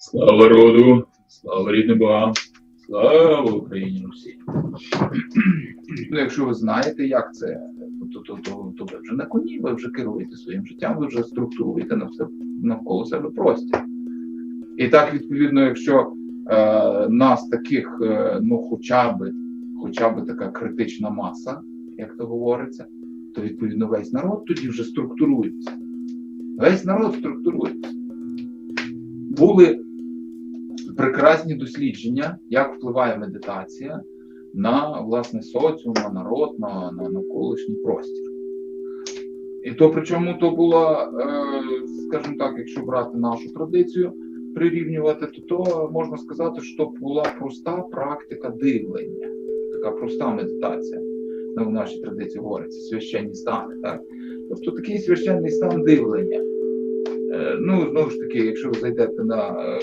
Слава роду, слава рідним богам, слава Україні Русі. Ну, якщо ви знаєте, як це, то, то, то, то ви вже на коні, ви вже керуєте своїм життям, ви вже структуруєте на все навколо себе простір. І так, відповідно, якщо е, нас таких, е, ну, хоча б, хоча б така критична маса, як то говориться, то відповідно весь народ тоді вже структурується. Весь народ структурується. Були прекрасні дослідження, як впливає медитація на власне соціум, на народ, на, на навколишній простір. І то причому то була, е, скажімо так, якщо брати нашу традицію, прирівнювати, то, то можна сказати, що була проста практика дивлення, така проста медитація. Ну, в нашій традиції говориться, священні стани. Так? Тобто такий священний стан дивлення. Е, ну, знову ж таки, якщо ви зайдете на е,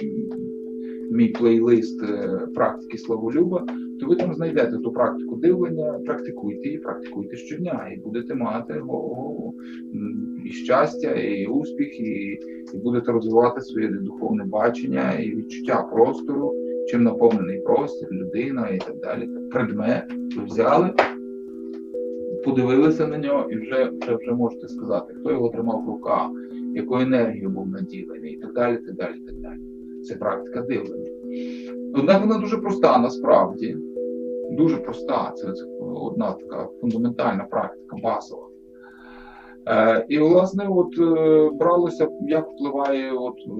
мій плейлист е, практики Славолюба, то ви там знайдете ту практику дивлення, практикуйте її, практикуйте щодня, і будете мати і щастя, і успіх, і, і будете розвивати своє духовне бачення і відчуття простору, чим наповнений простір, людина і так далі. Предмет ви взяли, подивилися на нього і вже, вже, вже можете сказати, хто його тримав в руках, якою енергією був наділений, і так далі, так далі, так далі. Це практика дивлення. Однак вона дуже проста насправді. Дуже проста. Це, одна така фундаментальна практика, базова. Е, і, власне, от е, бралося, як впливає от, е,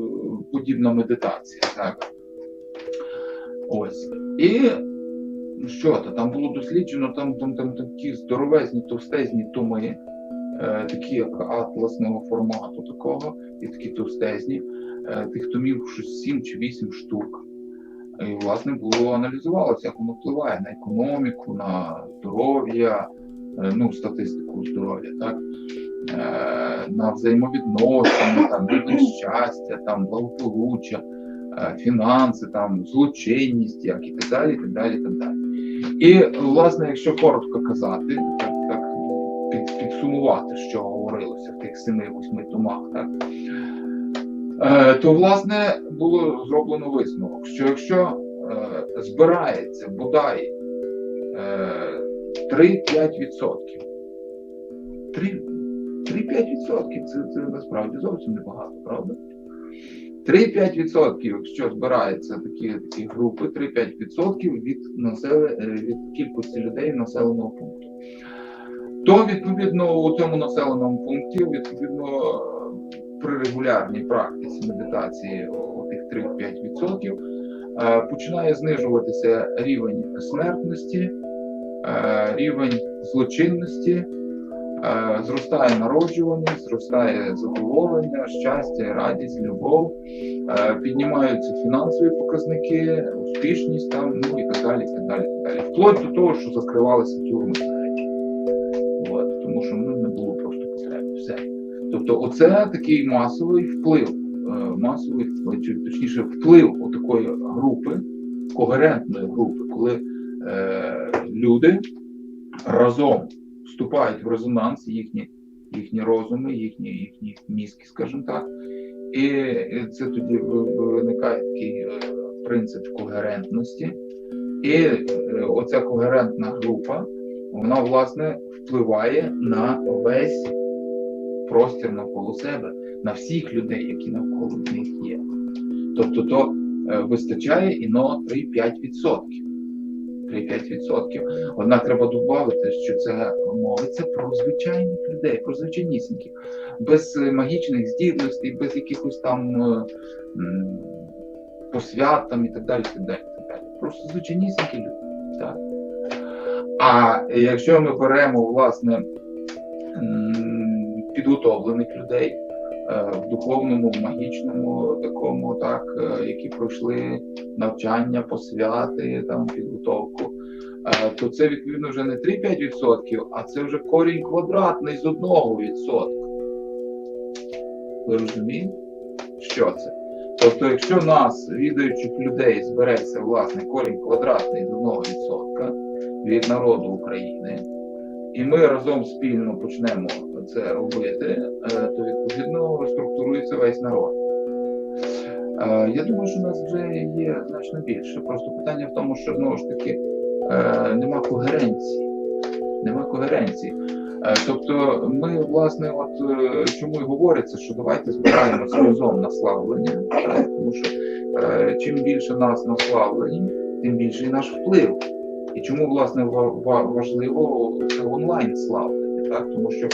подібна медитація. Так? Ось. І що то? Там було досліджено, там, там, там такі здоровезні, товстезні томи, е, такі як атласного формату такого, і такі товстезні. Е, тих томів щось 7 чи 8 штук. І, власне, було аналізувалося, як воно впливає на економіку, на здоров'я, е, ну, статистику здоров'я, так? Е, на взаємовідносини, там, щастя, там, благополуччя, фінанси, там, злочинність, як і так далі, і так далі, і так далі. І, власне, якщо коротко казати, так, так під, підсумувати, що говорилося в тих семи-восьми томах, так? Е, то власне було зроблено висновок, що якщо е, збирається бодай е, 3-5%, 3-5% це, це насправді зовсім небагато, правда? 3-5%, якщо збираються такі, такі групи, 3-5% від, насели- е, від кількості людей населеного пункту, то відповідно у цьому населеному пункті, відповідно, при регулярній практиці медитації тих 3-5% е, починає знижуватися рівень смертності, е, рівень злочинності, е, зростає народжуваність, зростає задоволення, щастя, радість, любов, піднімаються фінансові показники, успішність там, ну і так далі, і так далі. Вплоть до того, що закривалися тюрми. Тому що ну, Тобто, оце такий масовий вплив, е, масовий точніше вплив такої групи, когерентної групи, коли е, люди разом вступають в резонанс, їхні, їхні розуми, їхні, їхні мізки, скажімо так. І і це тоді виникає такий е, принцип когерентності. І е, оця когерентна група, вона власне впливає на весь простір навколо себе, на всіх людей, які навколо них є. Тобто то е, вистачає іно 3-5%. 3-5%. Однак треба додати, що це мовиться про звичайних людей, про звичайнісіньких, без е, магічних здібностей, без якихось там е, посвят там і так далі. так далі, так далі. Просто звичайнісінькі люди. Так. А якщо ми беремо, власне, підготовлених людей е, в духовному, в магічному такому, так, е, які пройшли навчання, посвяти, там, підготовку, е, то це відповідно вже не 3-5%, а це вже корінь квадратний з 1%. Ви розумієте, що це? Тобто, якщо нас, відаючих людей, збереться власне корінь квадратний з 1% від народу України, і ми разом спільно почнемо це робити, е, то відповідно структурується весь народ. Е, Я думаю, що нас вже є значно більше. Просто питання в тому, що знову ж таки е, нема когеренції. Нема когеренції. Тобто, ми, власне, от чому і говориться, що давайте збираємося разом на славлення, тому що чим більше нас на славленні, тим більший наш вплив. І чому власне ва- ва- важливо це онлайн славлення, так тому що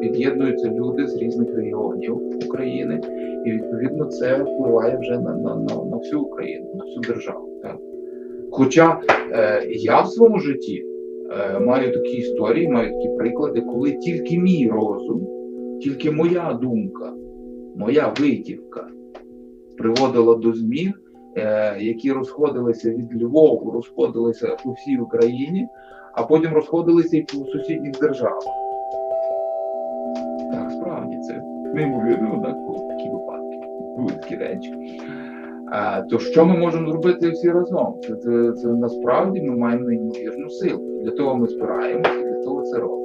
під'єднуються люди з різних регіонів України, і відповідно це впливає вже на, на, на, на всю Україну, на всю державу. Так? Хоча е, я в своєму житті е, маю такі історії, маю такі приклади, коли тільки мій розум, тільки моя думка, моя витівка приводила до змін, е, які розходилися від Львову, розходилися по всій Україні, а потім розходилися і по сусідніх державах. Неймовірно однаково такі випадки, були такі речі. А, то що ми можемо зробити всі разом? Це, це, це насправді ми маємо неймовірну силу. Для того ми збираємося, для того це робимо.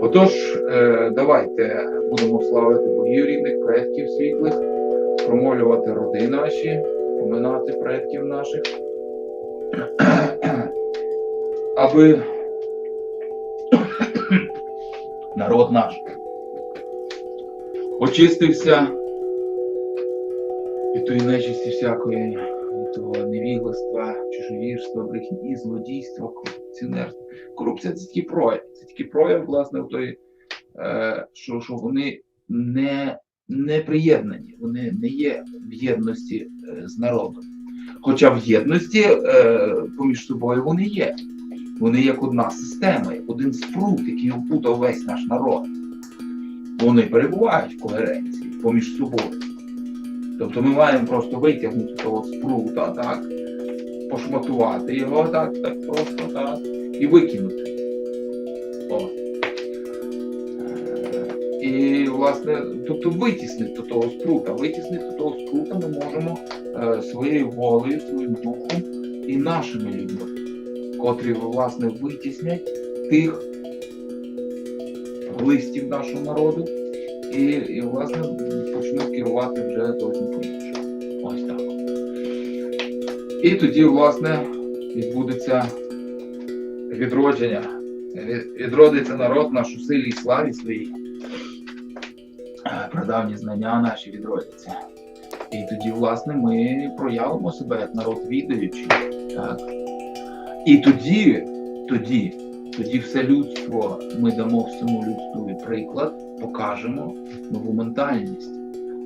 Отож, е, давайте будемо славити богів рідних, предків світлих, промолювати роди наші, поминати предків наших, аби народ наш очистився від тої нечисті всякої, від того невігластва, чужовірства, брехні, злодійства, корупціонерства. Корупція це тільки прояв. Це тільки прояв, власне, в той, е, що, що вони не, не приєднані, вони не є в єдності е, з народом. Хоча в єдності е, поміж собою вони є. Вони як одна система, як один спрут, який опутав весь наш народ. Вони перебувають в когеренції поміж собою. Тобто ми маємо просто витягнути того спрута, так, пошматувати його так, так просто так, і викинути. Е, І, власне, тобто витіснити того спрута. Витіснити того спрута ми можемо е, своєю волею, своїм духом і нашими людьми, котрі, власне, витіснять тих глистів нашого народу і, і власне, почнуть керувати вже зовсім по-іншому. Ось так. І тоді, власне, відбудеться відродження. Відродиться народ наш у силі і славі своїй. Прадавні знання наші відродяться. І тоді, власне, ми проявимо себе як народ відаючий. Так? І тоді, тоді, тоді все людство, ми дамо всьому людству приклад, покажемо нову ментальність,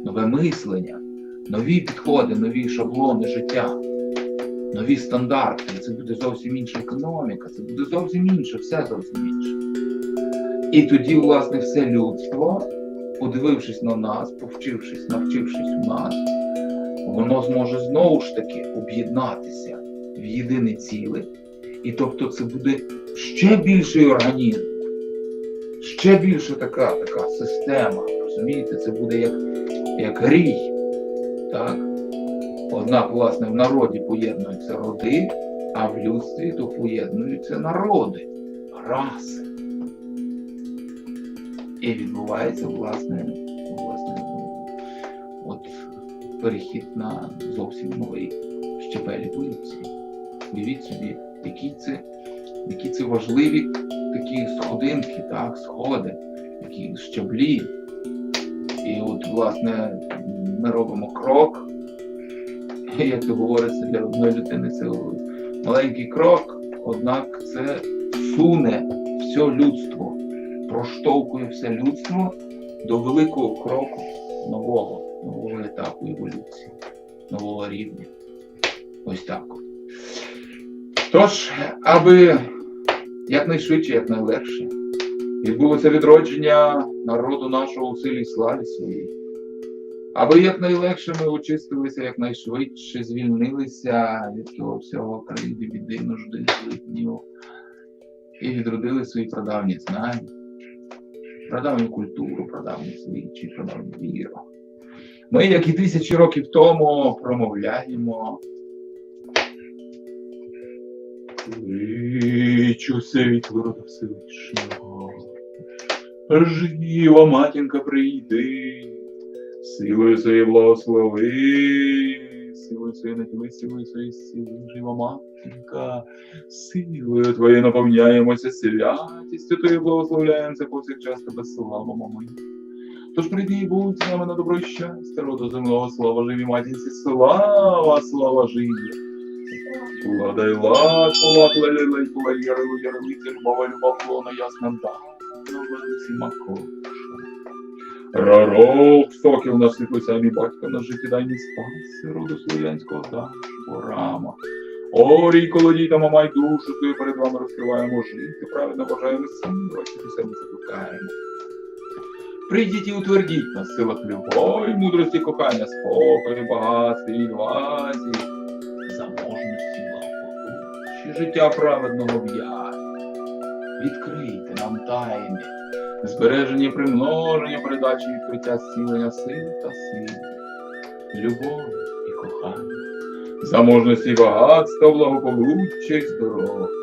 нове мислення, нові підходи, нові шаблони життя, нові стандарти. Це буде зовсім інша економіка, це буде зовсім інше, все зовсім інше. І тоді, власне, все людство, подивившись на нас, повчившись, навчившись у нас, воно зможе знову ж таки об'єднатися в єдине ціле. І тобто це буде ще більший організм, ще більше така, така система. Розумієте, це буде як, як рій. Так? Однак, власне, в народі поєднуються роди, а в людстві то поєднуються народи, раси. І відбувається, власне, власне, от перехід на зовсім новий щепель еволюції. Уявіть собі, які це, які це важливі такі сходинки, так, сходи, такі щаблі. І от, власне, ми робимо крок. Як то говориться, для одної людини це маленький крок, однак це суне все людство, проштовхує все людство до великого кроку нового, нового етапу еволюції, нового рівня. Ось так. Тож, аби якнайшвидше, якнайлегше відбулося відродження народу нашого у силі славі своїй. Аби якнайлегше ми очистилися, якнайшвидше звільнилися від того всього кривди, біди, нужди, злиднів і відродили свої прадавні знання, прадавню культуру, прадавні звичаї, прадавню віру. Ми, як і тисячі років тому, промовляємо. Кличу світло рода Всевишнього. Жива матінка прийди, Силою своєї благослови, силою своєї наділи, силою своєї сили, жива матінка, силою твоєю наповняємося святістю твоєю благословляємося повсякчас тебе славимо ми. Тож прийди і будь з нами на добро щастя, роду земного, слава живі матінці, слава, слава живі. Владай лад, полад, леле, лель, поле, яри, яри, лиця, любова, любов, лона, ясна, да, макоша. Рарок, сокіл наш світлося, мій батько наш життєдайний спас, роду слов'янського дашого рама. Орій, колодій та мамай душу твою перед вами розкриваємо жити, праведно бажаємо самі, ваші себе закликаємо. Прийдіть і утвердіть нас силах любові, мудрості, кохання, спокою, багатстві, заможності, благополуччя, життя праведного в'я. Відкрийте нам тайни, збереження, примноження, передачі, відкриття зцілення сил та сил, любові і кохання, заможності, багатства, благополуччя і здоров'я.